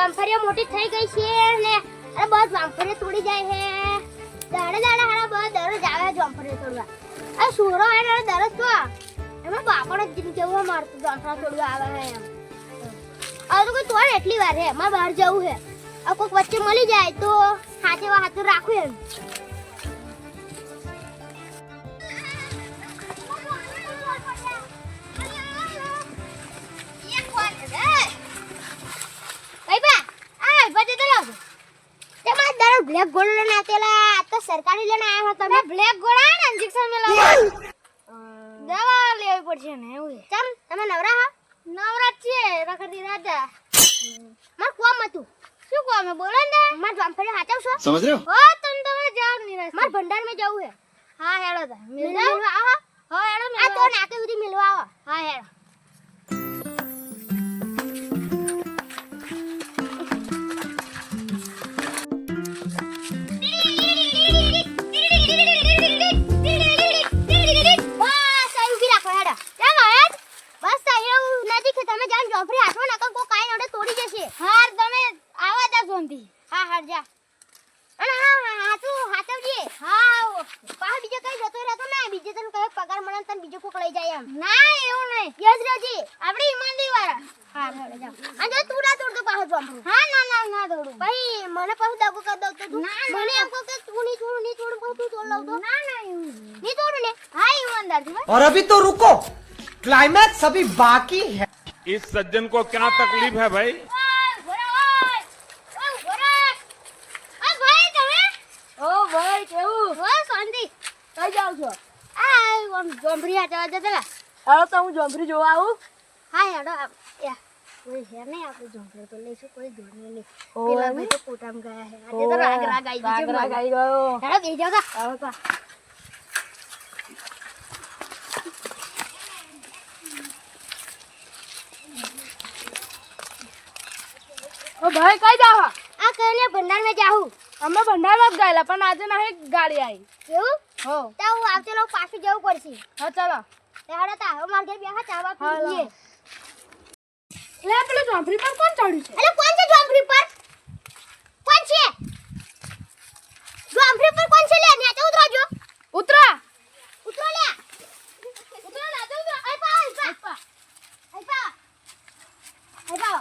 જામફળીઓ મોટી થઈ ગઈ છે ને અરે બસ જામફળીઓ તોડી જાય છે દાડે દાડે હારા બસ દરરોજ આવે જામફળીઓ તોડવા. આ સુરો હે ને દરરોજ તો. એમાં બાપણ જ કેવું મારતું જામફળા તોડવા આવે છે એમ. હવે તો કોઈ તોડ એટલી વાર હે, એમાં બહાર જવું છે આ કોઈક વચ્ચે મળી જાય તો હાથે હાથું રાખું એમ. બ્લેક ગોલ્ડ લઈને આતેલા તો સરકારી લઈને આયા હતા તમે. બ્લેક ગોલ્ડ આ ને ઇન્જેક્શન મેલા દવા લેવી પડશે ને એવું ચાલ તમે નવરા હા? નવરા છે રખડી રાજા. માર કોમ હતું. શું કોમ બોલો ને. માર જામફળી હાચવ છો સમજ રહ્યો હો તમ તમે જાવ નિરાશ માર ભંડાર મે જવું હે હા હેડો તા મિલા આહા હાર તમે આવા જા જોંધી હા હાર જા અને હા હા હાથું હાથવજે હા પાહ બીજો કઈ જતો રહેતો ના બીજે તને કઈ પગાર મળે ને તને બીજો કોક લઈ જાય એમ ના એવું નહીં યસ રહેજે આપણે ઈમાનદારી વાળા હા હેડો જા અને જો તું ના તોડતો પાહો જોંફરી હા ના ના ના તોડું ભાઈ મને પાછું દાગો કરી દઉં તો તું મને એમ કહો કે તું નહીં છોડું નહીં છોડું પાછું તું તોડ લઉં તો ના ના એવું નહીં તોડું ને હા ઈમાનદાર થી और अभी तो रुको क्लाइमैक्स अभी बाकी है इस सज्जन को क्या तकलीफ है भाई જોંભરી આ જવા જતા હાલો તો હું જોંભરી જોવા આવું. હા હેડો કોઈ છે નહીં આપણે જોંભરી તો લઈશું કોઈ જોડે નહીં પેલા ભાઈ તો કોટામ ગયા હે આજે તો રાગ રાગ આવી ગયો રાગ આવી ગયો. હેડો બે જાવ તા. આવો તો. ઓ ભાઈ કઈ જાવ આ કહેલે ભંડારમાં જાહું અમે ભંડારમાં જ ગયેલા પણ આજે નહીં ગાડી આવી. એવું? હો. તો હું આવતે લોકો પાછું જવું પડશે. હા ચાલો. ત્યારે તા હવે મારે ઘેર બેહા ચાવા. પીએ લે પેલું જોંભરી પર કોણ ચડ્યું છે? અરે કોણ છે જોંભરી પર કોણ છે જોંભરી પર કોણ છે લે નેચે ઉતરો જો ઉતરા ઉતરો લે ઉતરો લે તો ઉતરો આઈ પા આઈ પા આઈ પા આઈ પા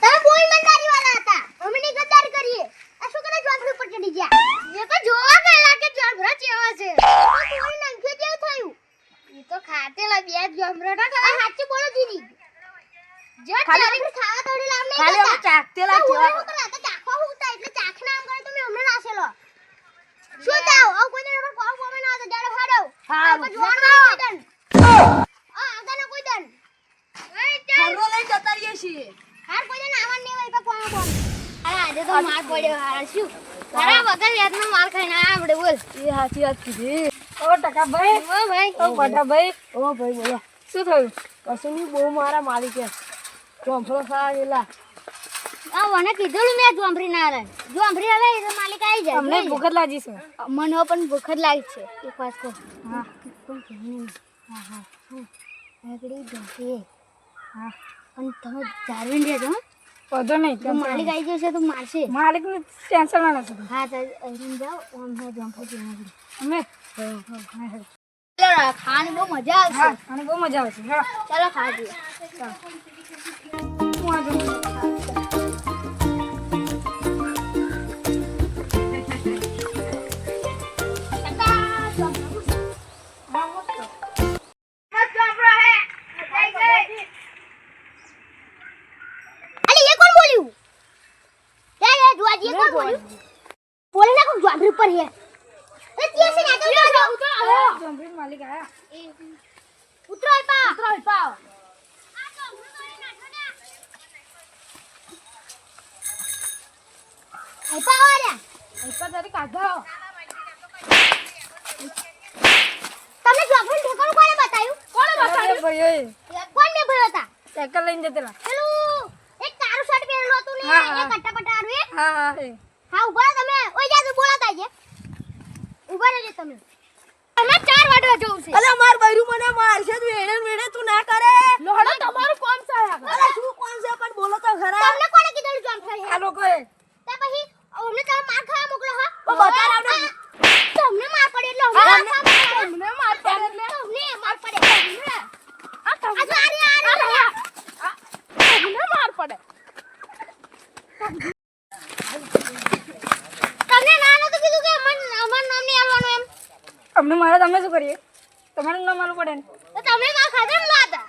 તમે બહુ ઈમાનદારી વાળા હતા અમે ની ગદ્દારી કરીએ આ શું કરે જોંભરી પર ચડી ગયા એ તો જોવા ગયેલા કે જોંભરા ચેવા છે કોઈ નંખ્યો જેવું થયું એ તો ખાતેલા બે જોંભરા ના ખાવા સાચું બોલો દીદી. જો ખાલી ખાવા તોડી લાવ નહીં ખાલી અમે ચાખતેલા કેવા હું તો ચાખવા હું તા એટલે ચાખના આમ કરે તો મેં હમણાં નાસેલો શું તાવ આવ કોઈને નંબર કોલ કોમે ના તો જાડો ફાડો. હા, જોવાનું કોઈ દન આ આગળનો કોઈ દન એ ચાલ. હરો લઈ જતા રહીએ છીએ. હાર કોઈ દન આવવાનું નહીં હોય કોણ કોણ અરે આજે તો માર પડ્યો હાર. શું? તારા વગર વેદનો માર ખાઈને આપણે બોલ. એ સાચી વાત કીધી. ઓ ટકા ભાઈ. ઓ ભાઈ. ઓ પટા ભાઈ. ઓ ભાઈ બોલો. શું થયું? કશું નહીં બહુ મારા માલિક ચોંફળો સારા ગયેલા. આ મને કીધું મેં જોંભરી ના રહે જોંભરી આવે એ માલિક આવી જાય. અમને ભૂખ જ લાગી છે. મને પણ ભૂખ જ લાગી છે. એક વાત કહો. હા. હા હા. જોંભરી હા. પણ તમે જાળવી હો. વધો નહીં માલિક આવી જશે તો મારશે. માલિક ટેન્શન ના નથી. હા તો અહીં જાઓ. જોંભરી જોંભરી અમે ચાલો ખાવાની બહુ મજા આવશે. હા અને બહુ મજા આવશે. હા ચાલો ખાવા જઈએ હું આજે અરે એ કોણ બોલ્યું? હે હે જોવાજી એ કોણ બોલ્યું? બોલે ના કોણ જોંભરી ઉપર હે. માલિક આયા ઉતરો પા ઉતરો કાઢો તમને જોંભરી ઠેકાણું કોણે ભાઈ ઓય ને ભયો હતા સાયકલ લઈને જતેલા પેલું એક કાળું શર્ટ પહેરેલું હતું ને. એક કટ્ટા એ. હા હા હા ઊભા તમે ઓય જા બોલાતા છે ઊભા રહેજો તમે. અમે ચાર વાડવા જવું છે. અલે માર બૈરું મને મારશે તું એણે ને વેણે તું ના કરે. લોહડા તમારું કોમ છે અલે શું કોમ છે પણ બોલો તો ખરા. તમને કોણે કીધું જોન ફરી આ લોકોએ. તે પછી અમને તમે માર ખાવા મોકલો હા? ઓ બતા રાવડે. તમને માર પડે એટલે અમને માર ખાવા તમને માર પડે એટલે? તમને માર પડે. તમને. આ તમને? આ રહ્યા. તમને માર પડે તમને ના નતું કીધું કે અમન અમાર નામ નહીં આવવાનું એમ અમને મારે તમે શું કરીએ? તમારે ન મારવું પડે ને. તો તમે કા ખાધા ને લાતા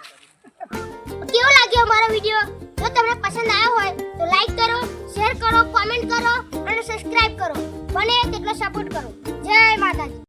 કેવો લાગ્યો અમારો વિડિયો? જો તમને પસંદ આવ્યો હોય, તો લાઈક કરો શેર કરો કોમેન્ટ કરો, અને સબસ્ક્રાઇબ કરો. બને તેટલો સપોર્ટ કરો. જય માતાજી.